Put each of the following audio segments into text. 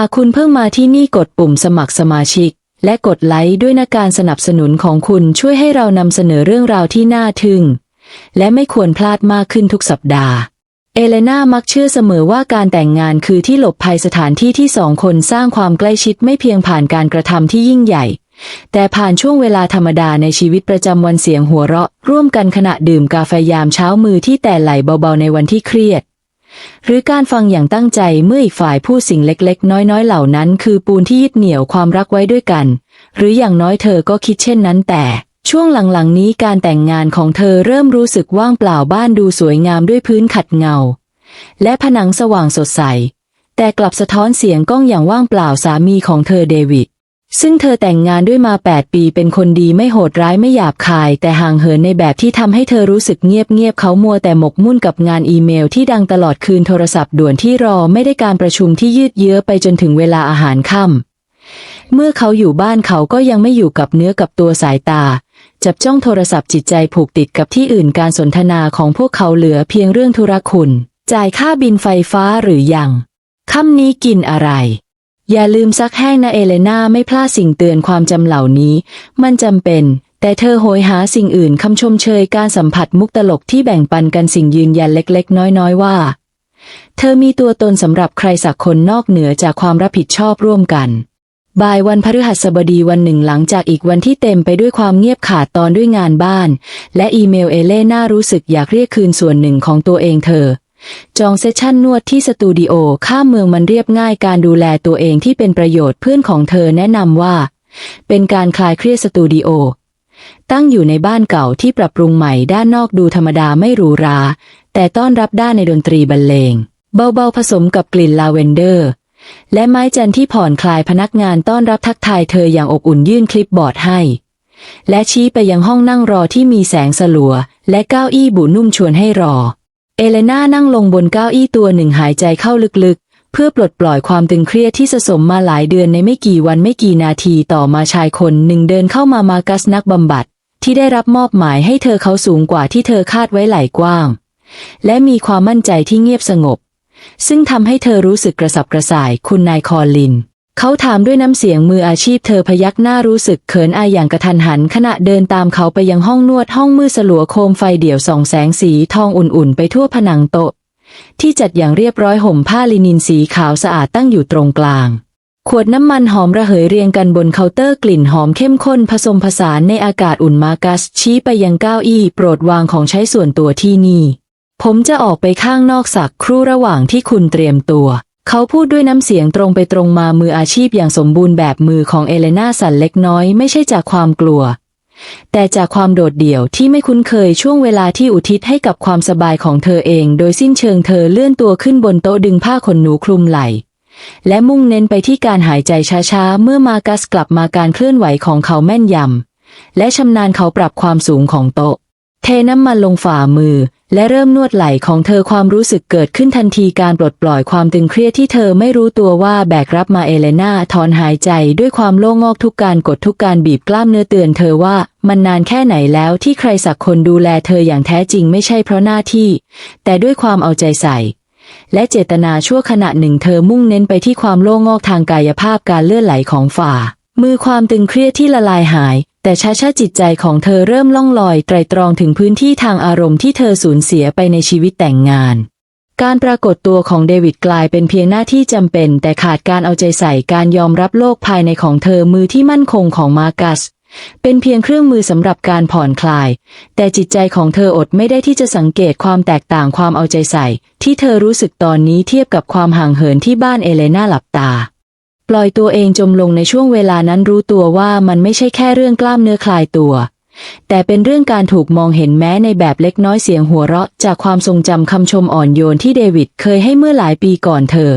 ากคุณเพิ่งมาที่นี่กดปุ่มสมัครสมาชิก และกดไลค์ด้วยนะการสนับสนุนของคุณช่วยให้เรานำเสนอเรื่องราวที่น่าทึ่ง และไม่ควรพลาดมากขึ้นทุกสัปดาห์ เอเลนามักเชื่อเสมอว่าการแต่งงานคือที่หลบภัยสถานที่ที่สองคนสร้างความใกล้ชิดไม่เพียงผ่านการกระทำที่ยิ่งใหญ่ แต่ผ่านช่วงเวลาธรรมดาในชีวิตประจำวันเสียงหัวเราะ ร่วมกันขณะดื่มกาแฟยามเช้ามือที่แต่ไหลเบาๆในวันที่เครียด หรือการฟังอย่างตั้งใจเมื่ออีกฝ่ายพูดสิ่งเล็กๆ น้อยๆ เหล่านั้น คือปูนที่ยึดเหนี่ยวความรักไว้ด้วยกัน หรืออย่างน้อยเธอก็คิดเช่นนั้นแต่ช่วงหลังๆนี้การแต่งงานของเธอเริ่มรู้สึกว่างเปล่าบ้านดูสวยงามด้วยพื้นขัดเงา และผนังสว่างสดใส แต่กลับสะท้อนเสียงก้องอย่างว่างเปล่าสามีของเธอเดวิด ซึ่งเธอแต่งงานด้วยมา 8 ปีเป็นคนดีไม่โหดร้ายไม่หยาบคาย แต่ห่างเหินในแบบที่ทำให้เธอรู้สึกเงียบเงียบๆเขามัวแต่หมกมุ่นกับงานอีเมลที่ดังตลอดคืนโทรศัพท์ด่วนที่รอไม่ได้การประชุมที่ยืดเยื้อไปจนถึงเวลาอาหารค่ำเมื่อเขาอยู่บ้านเขาก็ยังไม่อยู่กับเนื้อกับตัวสายตา จับจ้องโทรศัพท์จิตใจผูกติดกับที่อื่นการสนทนาของพวกเขาเหลือเพียงเรื่องธุรคุณ จ่ายค่าบินไฟฟ้าหรือยังค่ำนี้กินอะไร อย่าลืมซักแห้งนะเอเลนาไม่พลาดสิ่งเตือนความจำเหล่านี้ มันจำเป็น แต่เธอโหยหาสิ่งอื่นคำชมเชยการสัมผัสมุกตลกที่แบ่งปันกันสิ่งยืนยันเล็กๆ น้อยๆว่า เธอมีตัวตนสำหรับใครสักคนนอกเหนือจากความรับผิดชอบร่วมกันบ่ายวันพฤหัสบดีวันหนึ่งหลังจากอีกวันที่เต็มไปด้วยความเงียบขาดตอนด้วยงานบ้าน และอีเมลเอเลน่ารู้สึกอยากเรียกคืนส่วนหนึ่งของตัวเองเธอ จองเซสชั่นนวดที่สตูดิโอข้ามเมืองมันเรียบง่ายการดูแลตัวเองที่เป็นประโยชน์เพื่อนของเธอแนะนำว่า เป็นการคลายเครียดสตูดิโอตั้งอยู่ในบ้านเก่าที่ปรับปรุงใหม่ด้านนอกดูธรรมดาไม่หรูหรา แต่ต้อนรับด้านในดนตรีบรรเลง เบาๆผสมกับกลิ่นลาเวนเดอร์ และไม้จันที่ผ่อนคลายพนักงานต้อนรับทักทายเธออย่างอบอุ่นยื่นคลิปบอร์ดให้ และชี้ไปยังห้องนั่งรอที่มีแสงสลัว และเก้าอี้บุนุ่มชวนให้รอ เอเลน่านั่งลงบนเก้าอี้ตัวหนึ่งหายใจเข้าลึกๆ เพื่อปลดปล่อยความตึงเครียดที่สะสมมาหลายเดือนในไม่กี่วันไม่กี่นาทีต่อมาชายคนหนึ่งเดินเข้ามามากัสนักบำบัด ที่ได้รับมอบหมายให้เธอเขาสูงกว่าที่เธอคาดไว้ไหลกว้าง และมีความมั่นใจที่เงียบสงบ ซึ่งทำให้เธอรู้สึกกระสับกระส่ายคุณนายคอลิน เขาถามด้วยน้ำเสียงมืออาชีพเธอพยักหน้ารู้สึกเขินอายอย่างกระทันหัน ขณะเดินตามเขาไปยังห้องนวดห้องมืดสลัวโคมไฟเดี่ยวส่องแสงสีทองอุ่นๆ ไปทั่วผนังโต๊ะ ที่จัดอย่างเรียบร้อยห่มผ้าลินินสีขาวสะอาดตั้งอยู่ตรงกลาง ขวดน้ำมันหอมระเหยเรียงกันบนเคาน์เตอร์กลิ่นหอมเข้มข้นผสมผสานในอากาศอุ่นมากัสชี้ไปยังเก้าอี้โปรดวางของใช้ส่วนตัวที่นี่ ผมจะออกไปข้างนอกสักครู่ระหว่างที่คุณเตรียมตัว เขาพูดด้วยน้ำเสียงตรงไปตรงมามืออาชีพอย่างสมบูรณ์แบบมือของเอเลนาสั่นเล็กน้อยไม่ใช่จากความกลัว แต่จากความโดดเดี่ยวที่ไม่คุ้นเคยช่วงเวลาที่อุทิศให้กับความสบายของเธอเอง โดยสิ้นเชิงเธอเลื่อนตัวขึ้นบนโต๊ะดึงผ้าขนหนูคลุมไหล่และมุ่งเน้นไปที่การหายใจช้าๆ เมื่อมากัสกลับมาการเคลื่อนไหวของเขาแม่นยำและชำนาญเขาปรับความสูงของโต๊ะ เทน้ำมันลงฝ่ามือ และเริ่มนวดไหล่ของเธอความรู้สึกเกิดขึ้นทันทีการปลดปล่อยความตึงเครียดที่เธอไม่รู้ตัวว่าแบกรับมาเอเลนาถอนหายใจด้วยความโล่งอกทุกการกดทุกการบีบกล้ามเนื้อเตือนเธอว่ามันนานแค่ไหนแล้วที่ใครสักคนดูแลเธออย่างแท้จริงไม่ใช่เพราะหน้าที่ แต่ด้วยความเอาใจใส่และเจตนาชั่วขณะหนึ่งเธอมุ่งเน้นไปที่ความโล่งอกทางกายภาพการเลื่อนไหลของฝ่า มือความตึงเครียดที่ละลายหาย แต่ช้าช้าๆจิตใจของเธอเริ่มล่องลอยไตรตรองถึงพื้นที่ทางอารมณ์ที่เธอสูญเสียไปในชีวิตแต่งงาน การปรากฏตัวของเดวิดกลายเป็นเพียงหน้าที่จำเป็น แต่ขาดการเอาใจใส่การยอมรับโลกภายในของเธอมือที่มั่นคงของมาร์กัสเป็นเพียงเครื่องมือสำหรับการผ่อนคลาย แต่จิตใจของเธออดไม่ได้ที่จะสังเกตความแตกต่างความเอาใจใส่ ที่เธอรู้สึกตอนนี้เทียบกับความห่างเหินที่บ้านเอเลนาหลับตา ปล่อยตัวเองจมลงในช่วงเวลานั้นรู้ตัวว่ามันไม่ใช่แค่เรื่องกล้ามเนื้อคลายตัว แต่เป็นเรื่องการถูกมองเห็นแม้ในแบบเล็กน้อยเสียงหัวเราะ จากความทรงจำคำชมอ่อนโยนที่เดวิดเคยให้เมื่อหลายปีก่อนเธอ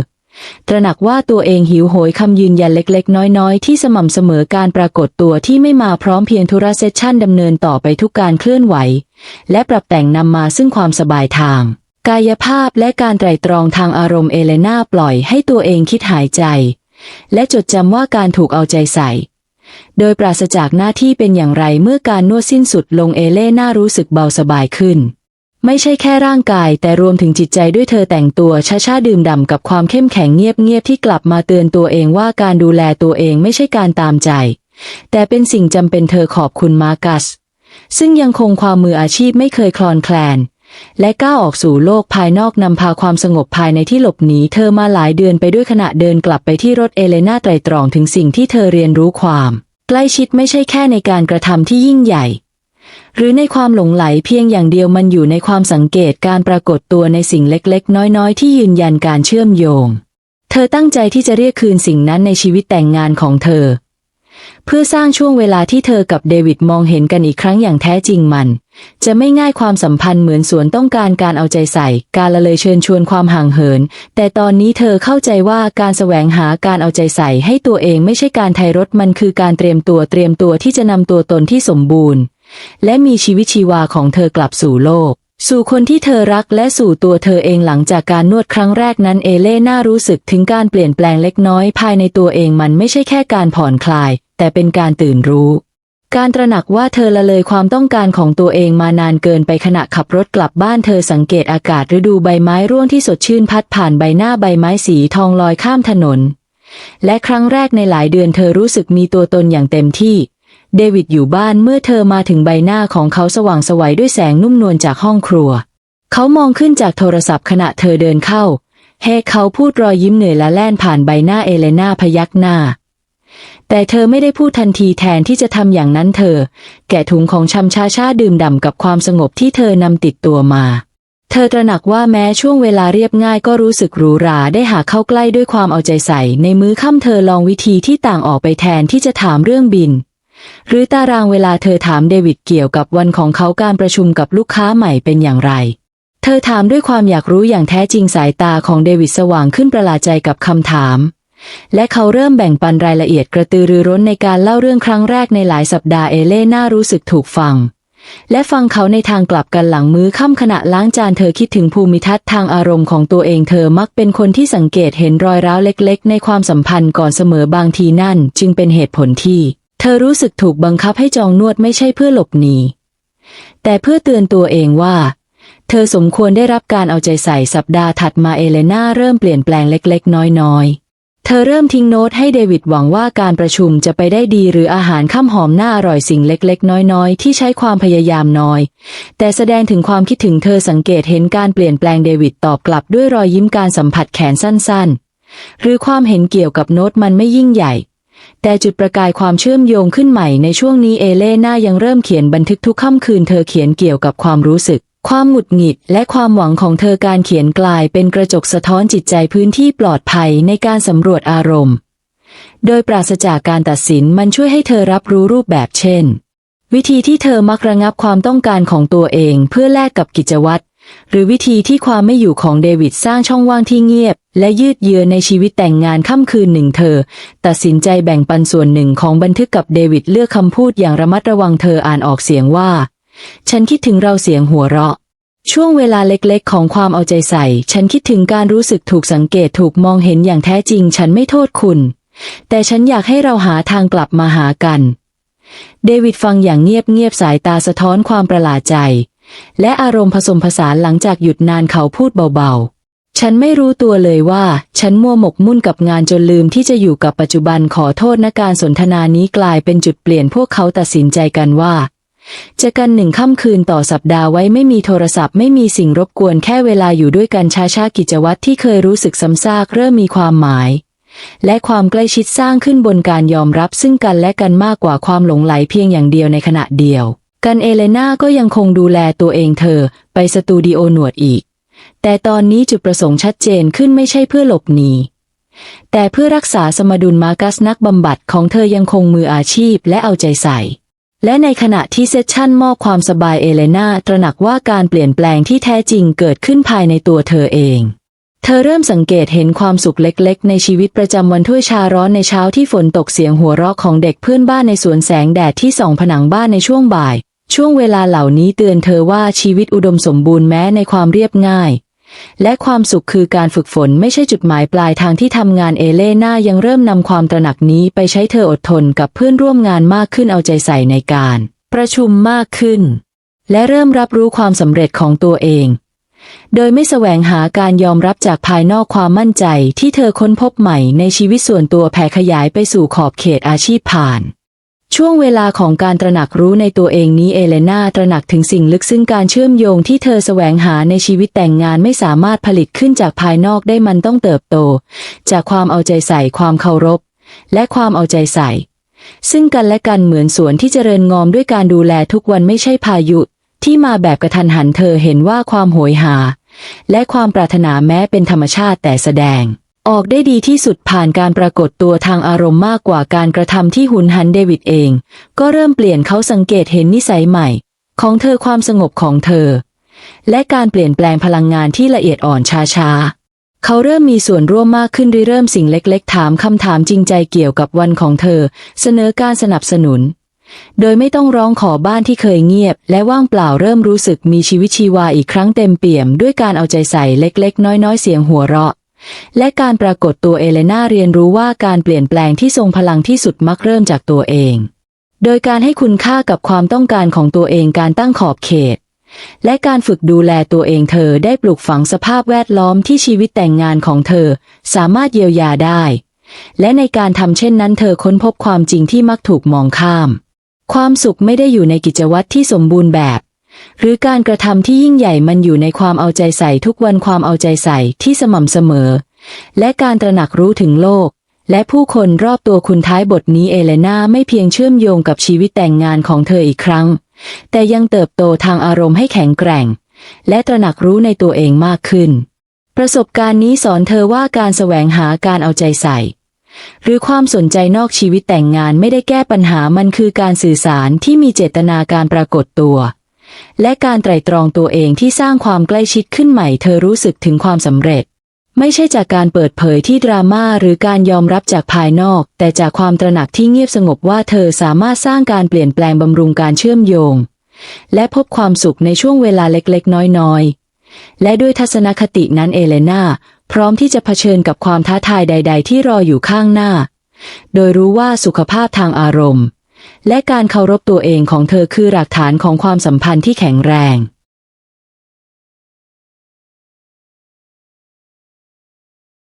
ตระหนักว่าตัวเองหิวโหยคำยืนยันเล็กๆ น้อยๆ ที่สม่ำเสมอการปรากฏตัวที่ไม่มาพร้อมเพียงธุระเซสชั่นดำเนินต่อไปทุกการเคลื่อนไหว และปรับแต่งนำมาซึ่งความสบายทางกายภาพและการไตร่ตรองทางอารมณ์เอเลนาปล่อยให้ตัวเองคิดหายใจ และจดจำว่าการถูกเอาใจใส่ โดยปราศจากหน้าที่เป็นอย่างไรเมื่อการนวดสิ้นสุดลงเอเล่น่ารู้สึกเบาสบายขึ้น ไม่ใช่แค่ร่างกายแต่รวมถึงจิตใจด้วยเธอแต่งตัวช้าๆดื่มด่ำกับความเข้มแข็งเงียบๆที่กลับมาเตือนตัวเองว่าการดูแลตัวเองไม่ใช่การตามใจ แต่เป็นสิ่งจำเป็นเธอขอบคุณมาร์กัสซึ่งยังคงความมืออาชีพไม่เคยคลอนแคลน และก้าวออกสู่โลกภายนอกนำพาความสงบภายในที่หลบหนีเธอมาหลายเดือนไปด้วยขณะเดินกลับไปที่รถเอเลนาไตรตรองถึงสิ่งที่เธอเรียนรู้ความ ใกล้ชิดไม่ใช่แค่ในการกระทำที่ยิ่งใหญ่ หรือในความหลงไหลเพียงอย่างเดียวมันอยู่ในความสังเกตการปรากฏตัวในสิ่งเล็กๆ น้อยๆ ที่ยืนยันการเชื่อมโยง เธอตั้งใจที่จะเรียกคืนสิ่งนั้นในชีวิตแต่งงานของเธอ เพื่อสร้างช่วงเวลาที่เธอกับเดวิดมองเห็นกันอีกครั้งอย่างแท้จริงมัน จะไม่ง่ายความสัมพันธ์เหมือนสวนต้องการการเอาใจใส่ การละเลยเชิญชวนความห่างเหิน แต่ตอนนี้เธอเข้าใจว่าการแสวงหาการเอาใจใส่ให้ตัวเองไม่ใช่การไทยรถมันคือการเตรียมตัวเตรียมตัวที่จะนำตัวตนที่สมบูรณ์ และมีชีวิตชีวาของเธอกลับสู่โลกสู่คนที่เธอรักและสู่ตัวเธอเองหลังจากการนวดครั้งแรกนั้นเอเล่น่ารู้สึกถึงการเปลี่ยนแปลงเล็กน้อยภายในตัวเองมันไม่ใช่แค่การผ่อนคลาย แต่เป็นการตื่นรู้ การตระหนักว่าเธอละเลยความต้องการของตัวเองมานานเกินไปขณะขับรถกลับบ้านเธอสังเกตอากาศฤดูใบไม้ร่วงที่สดชื่นพัดผ่านใบหน้าใบไม้สีทองลอยข้ามถนน และครั้งแรกในหลายเดือนเธอรู้สึกมีตัวตนอย่างเต็มที่ เดวิดอยู่บ้านเมื่อเธอมาถึงใบหน้าของเขาสว่างสวัยด้วยแสงนุ่มนวลจากห้องครัว เขามองขึ้นจากโทรศัพท์ขณะเธอเดินเข้าเฮเขาพูดรอยยิ้มเหนื่อยและแล่นผ่านใบหน้าเอเลนาพยักหน้า แต่เธอไม่ได้พูดทันทีแทนที่จะทำอย่างนั้นเธอ แกะถุงของชำชาชาดื่มด่ำกับความสงบที่เธอนำติดตัวมา เธอตระหนักว่าแม้ช่วงเวลาเรียบง่ายก็รู้สึกหรูหราได้หาเข้าใกล้ด้วยความเอาใจใส่ ในมื้อค่ำเธอลองวิธีที่ต่างออกไปแทนที่จะถามเรื่องบิน หรือตารางเวลาเธอถามเดวิดเกี่ยวกับวันของเขาการประชุมกับลูกค้าใหม่เป็นอย่างไรเธอถามด้วยความอยากรู้อย่างแท้จริงสายตาของเดวิดสว่างขึ้นประหลาดใจกับคำถาม และเขาเริ่มแบ่งปันรายละเอียดกระตือรือร้นในการเล่าเรื่องครั้งแรกในหลายสัปดาห์เอเล่น่ารู้สึกถูกฟัง และฟังเขาในทางกลับกันหลังมื้อค่ำขณะล้างจานเธอคิดถึงภูมิทัศน์ทางอารมณ์ของตัวเองเธอมักเป็นคนที่สังเกตเห็นรอยร้าวเล็กๆ ในความสัมพันธ์ก่อนเสมอบางทีนั่น จึงเป็นเหตุผลที่ เธอรู้สึกถูกบังคับให้จองนวดไม่ใช่เพื่อหลบหนีแต่เพื่อเตือนตัวเองว่าเธอสมควรได้รับการเอาใจใส่สัปดาห์ถัดมาเอเลนาเริ่มเปลี่ยนแปลงเล็กๆ น้อยๆ เธอเริ่มทิ้งโน้ตให้เดวิดหวังว่าการประชุมจะไปได้ดีหรืออาหารข้ามหอมน่าอร่อยสิ่งเล็กๆ น้อยๆ ที่ใช้ความพยายามน้อย แต่แสดงถึงความคิดถึงเธอสังเกตเห็นการเปลี่ยนแปลงเดวิดตอบกลับด้วยรอยยิ้มการสัมผัสแขนสั้นๆ หรือความเห็นเกี่ยวกับโน้ตมันไม่ยิ่งใหญ่ แต่จุดประกายความเชื่อมโยงขึ้นใหม่ในช่วงนี้เอเลน่ายังเริ่มเขียนบันทึกทุกค่ำคืนเธอเขียนเกี่ยวกับความรู้สึก ความหงุดหงิดและความหวังของเธอการเขียนกลายเป็นกระจกสะท้อนจิตใจพื้นที่ปลอดภัยในการสำรวจอารมณ์ โดยปราศจากการตัดสินมันช่วยให้เธอรับรู้รูปแบบเช่น วิธีที่เธอมักระงับความต้องการของตัวเองเพื่อแลกกับกิจวัตรหรือวิธีที่ความไม่อยู่ของเดวิดสร้างช่องว่างที่เงียบ และยืดเยื้อในชีวิตแต่งงานค่ำคืนหนึ่งเธอ ตัดสินใจแบ่งปันส่วนหนึ่งของบันทึกกับเดวิดเลือกคำพูดอย่างระมัดระวังเธออ่านออกเสียงว่า ฉันคิดถึงเราเสียงหัวเราะ ช่วงเวลาเล็กๆ ของความเอาใจใส่ ฉันคิดถึงการรู้สึกถูกสังเกตถูกมองเห็นอย่างแท้จริง ฉันไม่โทษคุณ แต่ฉันอยากให้เราหาทางกลับมาหากัน เดวิดฟังอย่างเงียบๆสายตาสะท้อนความประหลาดใจ และอารมณ์ผสมผสานหลังจากหยุดนานเขาพูดเบาๆฉันไม่รู้ตัวเลยว่า ฉันมัวหมกมุ่นกับงานจนลืมที่จะอยู่กับปัจจุบันขอโทษนะการสนทนานี้กลายเป็นจุดเปลี่ยนพวกเขาตัดสินใจกันว่า จะกันหนึ่งค่ำคืนต่อสัปดาห์ไว้ไม่มีโทรศัพท์ไม่มีสิ่งรบกวนแค่เวลาอยู่ด้วยกันช้าชากิจวัตรที่เคยรู้สึกซ้ำซากเริ่มมีความหมาย และความใกล้ชิดสร้างขึ้นบนการยอมรับซึ่งกันและกันมากกว่าความหลงไหลเพียงอย่างเดียวในขณะเดียว กันเอเลนาก็ยังคงดูแลตัวเองเธอ ไปสตูดิโอหนวดอีก แต่ตอนนี้จุดประสงค์ชัดเจนขึ้นไม่ใช่เพื่อหลบหนีแต่เพื่อรักษาสมดุลมาร์กัสนักบำบัดของเธอยังคงมืออาชีพและเอาใจใส่ และในขณะที่เซสชั่นมอบความสบายเอเลนาตระหนักว่าการเปลี่ยนแปลงที่แท้จริงเกิดขึ้นภายในตัวเธอเอง เธอเริ่มสังเกตเห็นความสุขเล็กๆ ในชีวิตประจำวันถ้วยชาร้อนในเช้าที่ฝนตกเสียงหัวเราะของเด็กเพื่อนบ้านในสวนแสงแดดที่ส่องผนังบ้านในช่วงบ่าย ช่วงเวลาเหล่านี้เตือนเธอว่าชีวิตอุดมสมบูรณ์แม้ในความเรียบง่าย และความสุขคือการฝึกฝนไม่ใช่จุดหมายปลายทางที่ทำงานเอเลน่ายังเริ่มนำความตระหนักนี้ไปใช้เธออดทนกับเพื่อนร่วมงานมากขึ้นเอาใจใส่ในการ ประชุมมากขึ้น และเริ่มรับรู้ความสำเร็จของตัวเอง โดยไม่แสวงหาการยอมรับจากภายนอกความมั่นใจที่เธอค้นพบใหม่ในชีวิตส่วนตัวแผ่ขยายไปสู่ขอบเขตอาชีพผ่าน ช่วงเวลาของการตระหนักรู้ในตัวเองนี้เอเลนาตระหนักถึงสิ่งลึกซึ้งการเชื่อมโยงที่เธอแสวงหาในชีวิตแต่งงานไม่สามารถผลิตขึ้นจากภายนอกได้มันต้องเติบโต จากความเอาใจใส่ความเคารพ และความเอาใจใส่ ซึ่งกันและกันเหมือนสวนที่เจริญงอมด้วยการดูแลทุกวันไม่ใช่พายุ ที่มาแบบกระทันหันเธอเห็นว่าความโหยหา และความปรารถนาแม้เป็นธรรมชาติแต่แสดง ออกได้ดีที่สุดผ่านการปรากฏตัวทางอารมณ์มากกว่าการกระทำที่หุนหันเดวิดเอง ก็เริ่มเปลี่ยนเขาสังเกตเห็นนิสัยใหม่ ของเธอความสงบของเธอ และการเปลี่ยนแปลงพลังงานที่ละเอียดอ่อนช้าๆ เขาเริ่มมีส่วนร่วมมากขึ้นเริ่มสิ่งเล็กๆ ถามคำถามจริงใจเกี่ยวกับวันของเธอ เสนอการสนับสนุน โดยไม่ต้องร้องขอบ้านที่เคยเงียบ และว่างเปล่าเริ่มรู้สึกมีชีวิตชีวาอีกครั้งเต็มเปี่ยมด้วยการเอาใจใส่เล็กๆ น้อยๆ เสียงหัวเราะ และการปรากฏตัวเอเลนาเรียนรู้ว่าการเปลี่ยนแปลงที่ทรงพลังที่สุดมักเริ่มจากตัวเอง โดยการให้คุณค่ากับความต้องการของตัวเองการตั้งขอบเขต และการฝึกดูแลตัวเองเธอได้ปลูกฝังสภาพแวดล้อมที่ชีวิตแต่งงานของเธอ สามารถเยียวยาได้ และในการทำเช่นนั้นเธอค้นพบความจริงที่มักถูกมองข้าม ความสุขไม่ได้อยู่ในกิจวัตรที่สมบูรณ์แบบ หรือการกระทำที่ยิ่งใหญ่มันอยู่ในความเอาใจใส่ทุกวันความเอาใจใส่ที่สม่ำเสมอ และการตระหนักรู้ถึงโลก และผู้คนรอบตัวคุณท้ายบทนี้เอเลนาไม่เพียงเชื่อมโยงกับชีวิตแต่งงานของเธออีกครั้ง แต่ยังเติบโตทางอารมณ์ให้แข็งแกร่ง และตระหนักรู้ในตัวเองมากขึ้น ประสบการณ์นี้สอนเธอว่าการแสวงหาการเอาใจใส่หรือความสนใจนอกชีวิตแต่งงานไม่ได้แก้ปัญหามันคือการสื่อสารที่มีเจตนาการปรากฏตัว และการไตร่ตรองตัวเองที่สร้างความใกล้ชิดขึ้นใหม่ เธอรู้สึกถึงความสำเร็จ ไม่ใช่จากการเปิดเผยที่ดราม่าหรือการยอมรับจากภายนอก แต่จากความตระหนักที่เงียบสงบว่าเธอสามารถสร้างการเปลี่ยนแปลงบำรุงการเชื่อมโยง และพบความสุขในช่วงเวลาเล็กๆ น้อยๆ และด้วยทัศนคตินั้นเอเลนาพร้อมที่จะเผชิญกับความท้าทายใด ๆ ที่รออยู่ข้างหน้า โดยรู้ว่าสุขภาพทางอารมณ์ และการเคารพตัวเองของเธอคือหลักฐานของความสัมพันธ์ที่แข็งแรง